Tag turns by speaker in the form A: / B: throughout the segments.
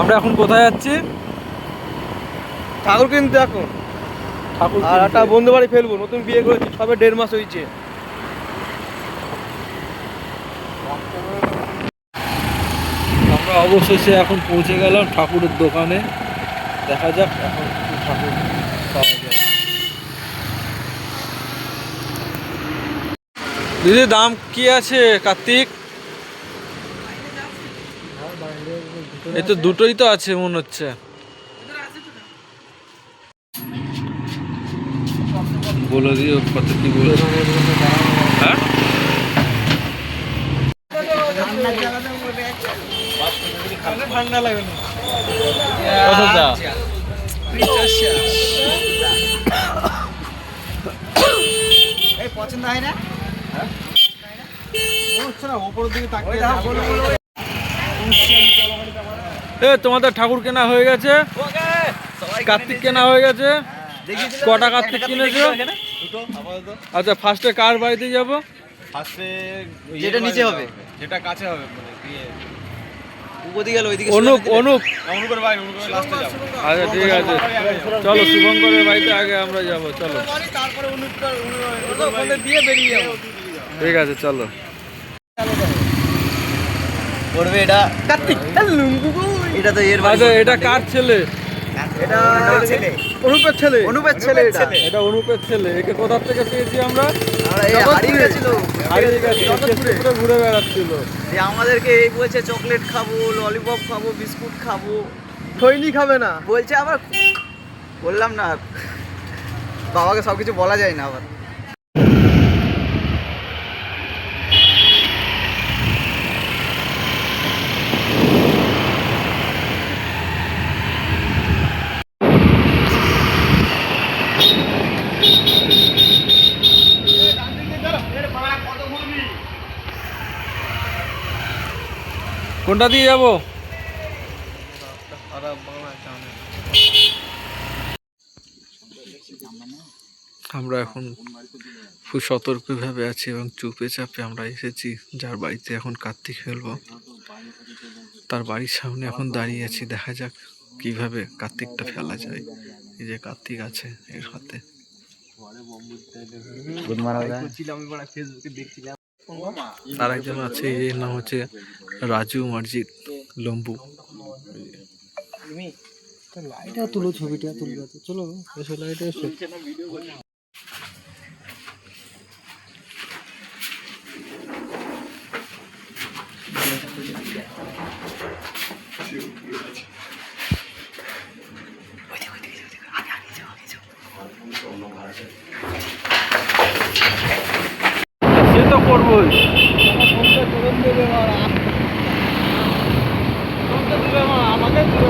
A: আমরা এখন কোথায় যাচ্ছি?
B: ঠাকুর কিনতে এখন।
A: ঠাকুর
B: আর একটা বন্ধু বাড়ি ফেলব নতুন বিয়ে করেছি সবে দেড় মাস হয়েছে।
A: আমরা অবশেষে এখন পৌঁছে গেলাম ঠাকুরের দোকানে। দেখা যাক এখন ঠাকুর পাওয়া যায়। দিদি দাম কি আছে কার্তিক? এই তো দুটোই তো আছে মনে হচ্ছে। বলে দিও কত কি বলে হ্যাঁ
B: ঠান্ডা লাগে না পছন্দ হয়? না হচ্ছে না ওপরের দিকে তাকিয়ে
A: এ তোমাদের ঠাকুর কেনা হয়ে গেছে। কার্তিক কেনা হয়ে গেছে। কটা কার্তিক কিনেছো? আচ্ছা ফার্স্টে কার বাড়িতে যাব?
B: যেটা নিচে হবে।
C: যেটা কাছে হবে মানে
B: ওদিকে গেল ওইদিকে
A: অনুপ অনুপ।
C: অনুপের ভাই অনুপের লাস্টে যাব।
A: আচ্ছা ঠিক আছে। চলো শুভঙ্করের বাড়িতে আগে আমরা যাব চলো।
B: তারপরে অনুপ দিয়ে বেরিয়ে যাব।
A: ঠিক আছে চলো।
B: করবে এটা। কার্তিক এটা তো এর
A: আচ্ছা এটা কার ছেলে?
B: এটা ছেলে? অনুপের ছেলে। অনুপের ছেলে এটা।
A: এটা অনুপের ছেলে। একে কোথা থেকে পেয়েছি আমরা?
B: আমরা এই হারিয়ে গেছিল।
A: হারিয়ে গেছে। কেষ্টপুরে ঘুরে বেড়াচ্ছিল?
B: যে আমাদেরকে এই বলছে চকলেট খাব ললিপপ খাব বিস্কুট খাব। খৈনি খাবে না। বলছে আবার বললাম না। বাবাকে সব কিছু বলা যায় না আবার।
A: কোনটা দিয়ে যাব? আমরা এখন খুব সতর্কভাবে আছি এবং চুপে চাপে আমরা এসেছি যার বাড়িতে এখন কার্তিক ফেলব। তার বাড়ির সামনে এখন দাঁড়িয়ে আছি দেখা যাক কীভাবে কার্তিকটা ফেলা যায়। এই যে কার্তিক আছে এর হাতে। তার একজন আছে, এর নাম হচ্ছে রাজু মার্জিত লম্বু।
B: লাইটটা তুলো ছবিটা তুলবে চলো লাইটে এসো
A: সে তো করবোই
B: আমাকে কি চালা দিবে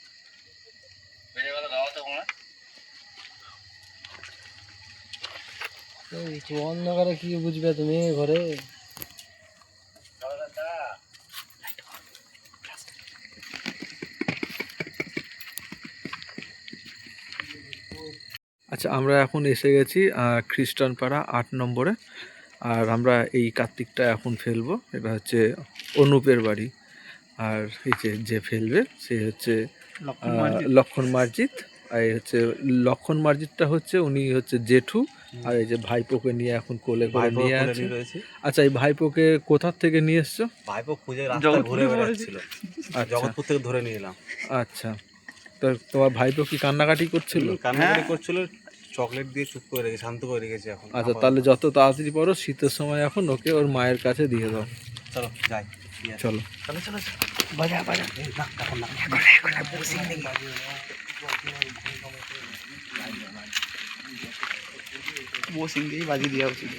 B: অন্ধকারে কি বুঝবে তুমি ঘরে?
A: আচ্ছা আমরা এখন এসে গেছি খ্রিস্টান পাড়া আট নম্বরে। আর আমরা এই কার্তিকটা এখন ফেলব এটা হচ্ছে অনুপের বাড়ি। আর এই যে যে ফেলবে সে হচ্ছে লক্ষণ মার্জিত। আর হচ্ছে লক্ষণ মার্জিতটা হচ্ছে উনি হচ্ছে জেঠু। আর এই যে ভাইপোকে নিয়ে এখন কোলে করে নিয়ে আছে। আচ্ছা এই ভাইপোকে কোথার থেকে নিয়ে এসছো?
C: ভাইপো খুঁজে রাস্তায় ঘুরে বেড়াচ্ছিল।
A: আচ্ছা।
C: জগৎপুর থেকে ধরে নিয়ে এলাম।
A: আচ্ছা। তো তোমার ভাইপো কি কান্নাকাটি করছিল?
C: কান্নাকাটি করছিল চকলেট দিয়ে চুপ করে রেখে শান্ত করে রেখেছে এখন।
A: আচ্ছা তাহলে যত তাড়াতাড়ি পারো শীতের সময় এখন ওকে ওর মায়ের কাছে দিয়ে দাও।
C: চলো যাই
A: চলো।
C: চলো চলো বাজা বাজা। না না।
B: বসিং দিয়ে বাজিয়ে দেওয়া উচিত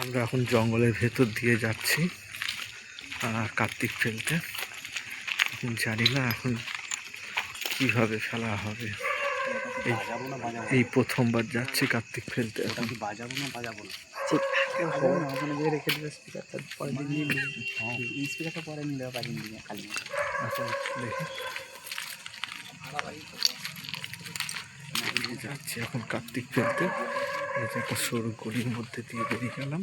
A: আমরা এখন জঙ্গলের ভেতর দিয়ে যাচ্ছি কার্তিক ফেলতে। জানি না এখন কীভাবে ফেলা হবে।
C: বাজাবো না বাজাবো
A: এই প্রথমবার যাচ্ছে কার্তিক ফেলতে
C: ওটা
A: এখন।
C: কি বাজাবো না বাজাবো না?
B: ওখানে গিয়ে রেখে দেবে স্পিকারটা পরে দিয়ে নিয়ে
C: হ্যাঁ
B: স্পিকারটা পরে নিলে পারি নিয়ে খালি।
A: এখন দেখি। এই যাচ্ছি এখন কার্তিক ফেলতে। এই যে একটা সরু গলির মধ্যে দিয়ে বেরিয়ে গেলাম।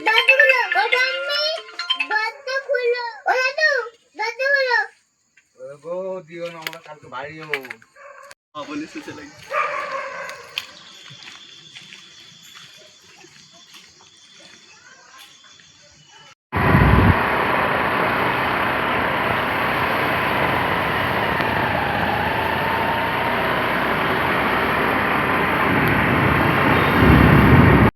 D: দাদু দরজা খোলো।
C: গো দিও না আমরা কালকে বাড়ি যাব।
B: বলিস চলে